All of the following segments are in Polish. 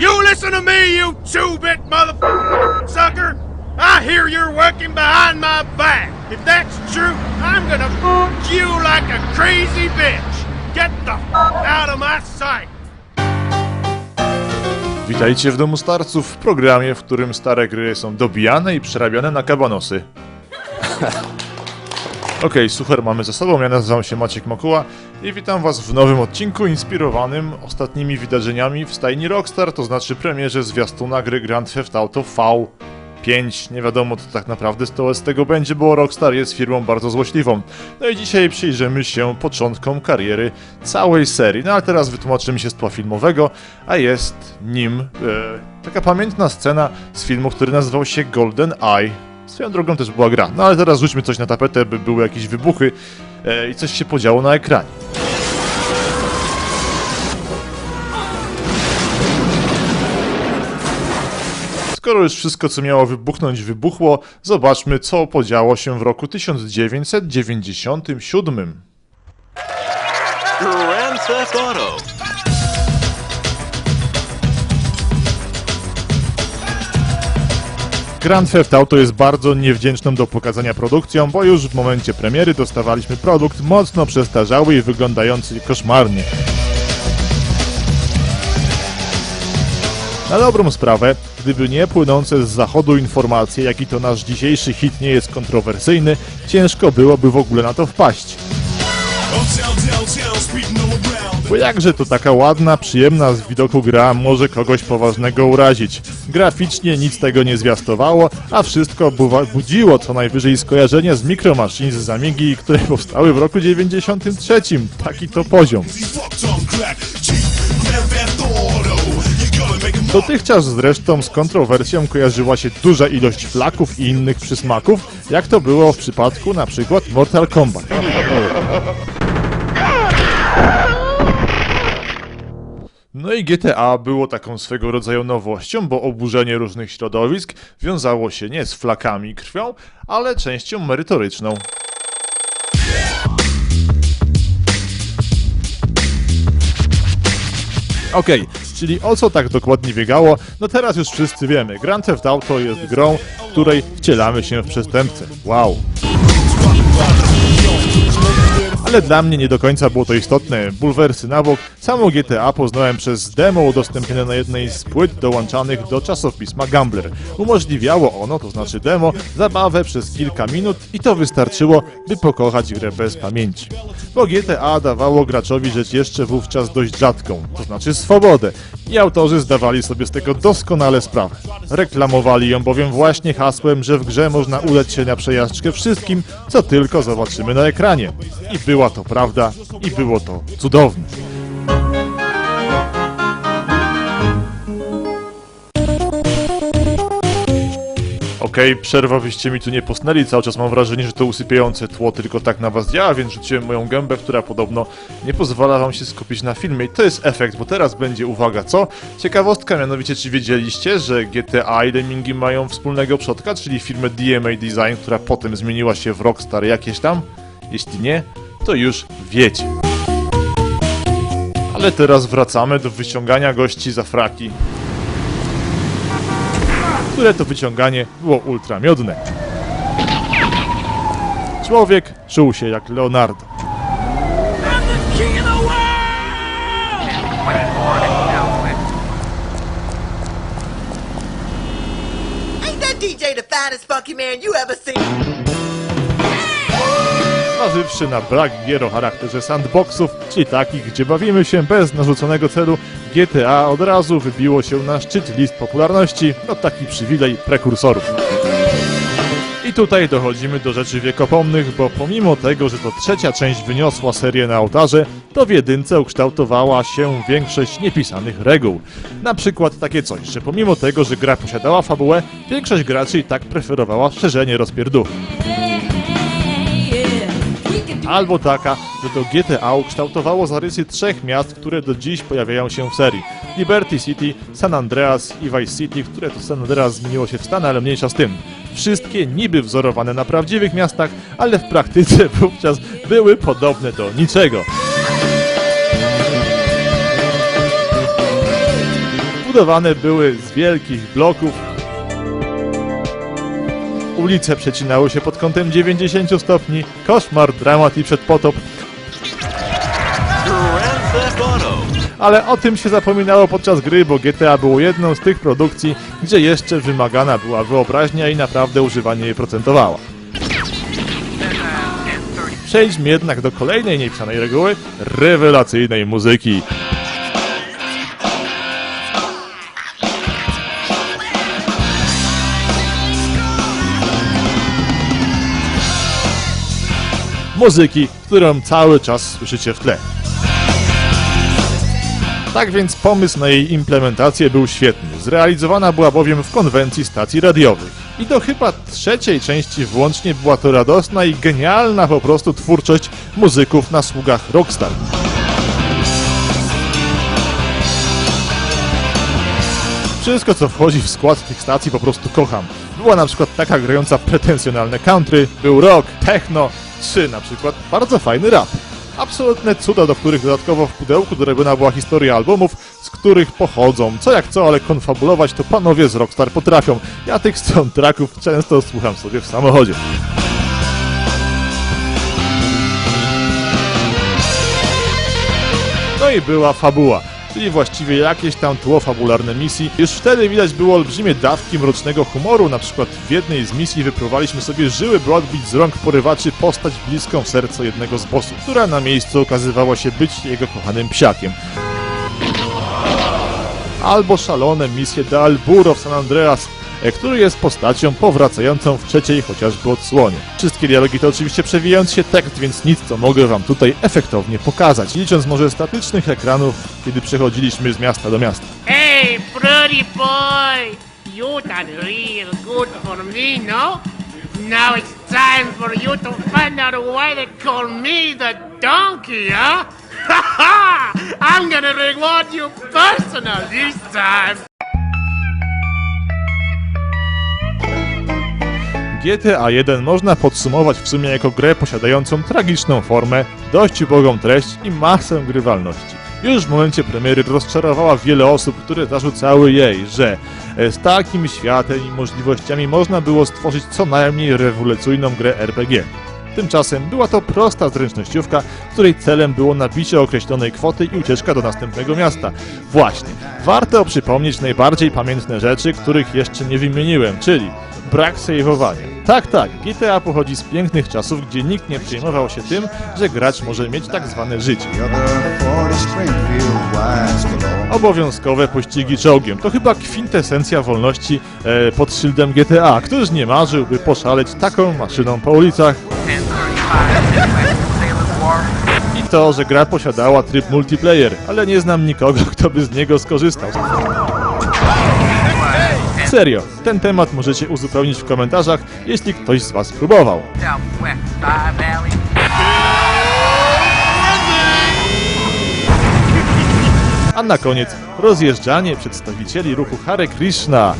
You listen to me, you two-bit mother sucker! I hear you're working behind my back. If that's true, I'm gonna f you like a crazy bitch. Get the f out of my sight. Witajcie w Domu Starców, w programie, w którym stare gry są dobijane i przerabiane na kabanosy. Okej, super, mamy za sobą. Ja nazywam się Maciek Mokuła i witam was w nowym odcinku inspirowanym ostatnimi wydarzeniami w stajni Rockstar, to znaczy premierze zwiastuna gry Grand Theft Auto V5. Nie wiadomo, co tak naprawdę z tego będzie, bo Rockstar jest firmą bardzo złośliwą. No i dzisiaj przyjrzymy się początkom kariery całej serii. No ale teraz wytłumaczymy się z tła filmowego, a jest nim e, taka pamiętna scena z filmu, który nazywał się Golden Eye. Swoją drogą też była gra. No ale teraz rzućmy coś na tapetę, by były jakieś wybuchy e, i coś się podziało na ekranie. Skoro już wszystko, co miało wybuchnąć, wybuchło, zobaczmy, co podziało się w roku 1997. Grand Theft Auto. Grand Theft Auto jest bardzo niewdzięczną do pokazania produkcją, bo już w momencie premiery dostawaliśmy produkt mocno przestarzały i wyglądający koszmarnie. Na dobrą sprawę, gdyby nie płynące z zachodu informacje, jaki to nasz dzisiejszy hit nie jest kontrowersyjny, ciężko byłoby w ogóle na to wpaść. Bo jakże to taka ładna, przyjemna z widoku gra może kogoś poważnego urazić. Graficznie nic tego nie zwiastowało, a wszystko budziło co najwyżej skojarzenie z Micro Machines z Amigi, które powstały w roku 93. Taki to poziom. Dotychczas zresztą z kontrowersją kojarzyła się duża ilość flaków i innych przysmaków, jak to było w przypadku na przykład Mortal Kombat. No i GTA było taką swego rodzaju nowością, bo oburzenie różnych środowisk wiązało się nie z flakami i krwią, ale częścią merytoryczną. Okej, czyli o co tak dokładnie biegało? No teraz już wszyscy wiemy. Grand Theft Auto jest grą, w której wcielamy się w przestępcę. Wow. Ale dla mnie nie do końca było to istotne. Bulwersy na bok, samo GTA poznałem przez demo udostępnione na jednej z płyt dołączanych do czasopisma Gambler. Umożliwiało ono, to znaczy demo, zabawę przez kilka minut i to wystarczyło, by pokochać grę bez pamięci. Bo GTA dawało graczowi rzecz jeszcze wówczas dość rzadką, to znaczy swobodę. I autorzy zdawali sobie z tego doskonale sprawę. Reklamowali ją bowiem właśnie hasłem, że w grze można udać się na przejażdżkę wszystkim, co tylko zobaczymy na ekranie. I była to prawda, i było to cudowne. Okej, przerwa byście mi tu nie posnęli, cały czas mam wrażenie, że to usypiające tło tylko tak na was działa, więc rzuciłem moją gębę, która podobno nie pozwala wam się skupić na filmie. I to jest efekt, bo teraz będzie, uwaga, co? Ciekawostka, mianowicie czy wiedzieliście, że GTA i Lemingi mają wspólnego przodka, czyli firmę DMA Design, która potem zmieniła się w Rockstar jakieś tam? Jeśli nie, to już wiecie. Ale teraz wracamy do wyciągania gości za fraki które to wyciąganie było ultramiodne. Człowiek czuł się jak Leonardo. DJ the finest funky man you ever seen? Zważywszy na brak gier o charakterze sandboxów, czyli takich, gdzie bawimy się bez narzuconego celu, GTA od razu wybiło się na szczyt list popularności, no taki przywilej prekursorów. I tutaj dochodzimy do rzeczy wiekopomnych, bo pomimo tego, że to trzecia część wyniosła serię na ołtarze, to w jedynce ukształtowała się większość niepisanych reguł. Na przykład takie coś, że pomimo tego, że gra posiadała fabułę, większość graczy i tak preferowała szerzenie rozpierduchu albo taka, że to GTA ukształtowało zarysy trzech miast, które do dziś pojawiają się w serii. Liberty City, San Andreas i Vice City, które to San Andreas zmieniło się w Stan, ale mniejsza z tym. Wszystkie niby wzorowane na prawdziwych miastach, ale w praktyce wówczas były podobne do niczego. Budowane były z wielkich bloków, Ulice przecinały się pod kątem 90 stopni, koszmar, dramat i przedpotop. Ale o tym się zapominało podczas gry, bo GTA było jedną z tych produkcji, gdzie jeszcze wymagana była wyobraźnia i naprawdę używanie jej procentowało. Przejdźmy jednak do kolejnej niepisanej reguły rewelacyjnej muzyki. Muzyki, którą cały czas słyszycie w tle. Tak więc pomysł na jej implementację był świetny. Zrealizowana była bowiem w konwencji stacji radiowych. I do chyba trzeciej części włącznie była to radosna i genialna po prostu twórczość muzyków na sługach Rockstar. Wszystko co wchodzi w skład tych stacji po prostu kocham. Była na przykład taka grająca pretensjonalne country, był rock, techno, czy na przykład bardzo fajny rap. Absolutne cuda, do których dodatkowo w pudełku dorobiona była historia albumów, z których pochodzą. Co jak co, ale konfabulować to panowie z Rockstar potrafią. Ja tych soundtracków często słucham sobie w samochodzie. No i była fabuła, czyli właściwie jakieś tam tło fabularne misji. Już wtedy widać było olbrzymie dawki mrocznego humoru, na przykład w jednej z misji wypróbowaliśmy sobie żyły, by z rąk porywaczy postać bliską sercu jednego z bossów, która na miejscu okazywała się być jego kochanym psiakiem. Albo szalone misje de Alburo w San Andreas, który jest postacią powracającą w trzeciej chociażby odsłonie. Wszystkie dialogi to oczywiście przewijający się tekst, więc nic co mogę wam tutaj efektownie pokazać, licząc może statycznych ekranów, kiedy przechodziliśmy z miasta do miasta. Hey, pretty boy! You done real good for me, no? Now it's time for you to find out why they call me the donkey, huh? I'm gonna reward you personal this time! GTA 1 można podsumować w sumie jako grę posiadającą tragiczną formę, dość ubogą treść i masę grywalności. Już w momencie premiery rozczarowała wiele osób, które zarzucały jej, że e, z takim światem i możliwościami można było stworzyć co najmniej rewolucyjną grę RPG. Tymczasem była to prosta zręcznościówka, której celem było nabicie określonej kwoty i ucieczka do następnego miasta. Właśnie, warto przypomnieć najbardziej pamiętne rzeczy, których jeszcze nie wymieniłem, czyli brak saveowania. Tak, tak, GTA pochodzi z pięknych czasów, gdzie nikt nie przejmował się tym, że gracz może mieć tak zwane życie. Obowiązkowe pościgi czołgiem to chyba kwintesencja wolności e, pod szyldem GTA. Któż nie marzyłby poszaleć taką maszyną po ulicach? I to, że gra posiadała tryb multiplayer, ale nie znam nikogo, kto by z niego skorzystał. Serio, ten temat możecie uzupełnić w komentarzach, jeśli ktoś z Was próbował. A na koniec rozjeżdżanie przedstawicieli ruchu Hare Krishna.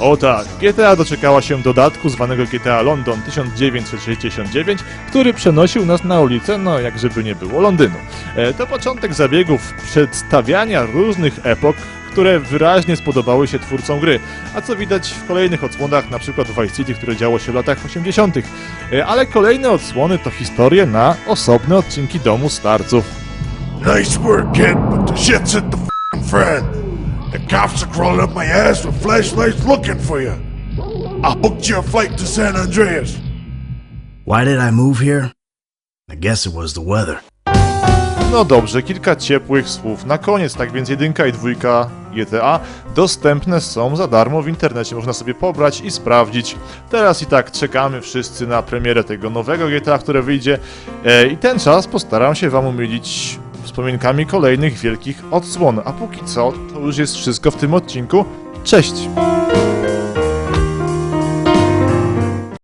O tak, GTA doczekała się dodatku zwanego GTA London 1969, który przenosił nas na ulicę, no jak żeby nie było, Londynu. E, to początek zabiegów przedstawiania różnych epok, które wyraźnie spodobały się twórcom gry, a co widać w kolejnych odsłonach, na przykład w Vice City, które działo się w latach 80. E, Ale kolejne odsłony to historie na osobne odcinki Domu Starców. Nice work, kid, but the shit's hit the f***ing fan. The cops are crawling up my ass with flashlights looking for you. I booked you a flight to San Andreas. Why did I move here? I guess it was the weather. No dobrze, kilka ciepłych słów na koniec. Tak więc jedynka i dwójka GTA dostępne są za darmo w internecie. Można sobie pobrać i sprawdzić. Teraz i tak czekamy wszyscy na premierę tego nowego GTA, które wyjdzie. E, I ten czas postaram się Wam umilić wspominkami kolejnych wielkich odsłon. A póki co, to już jest wszystko w tym odcinku. Cześć!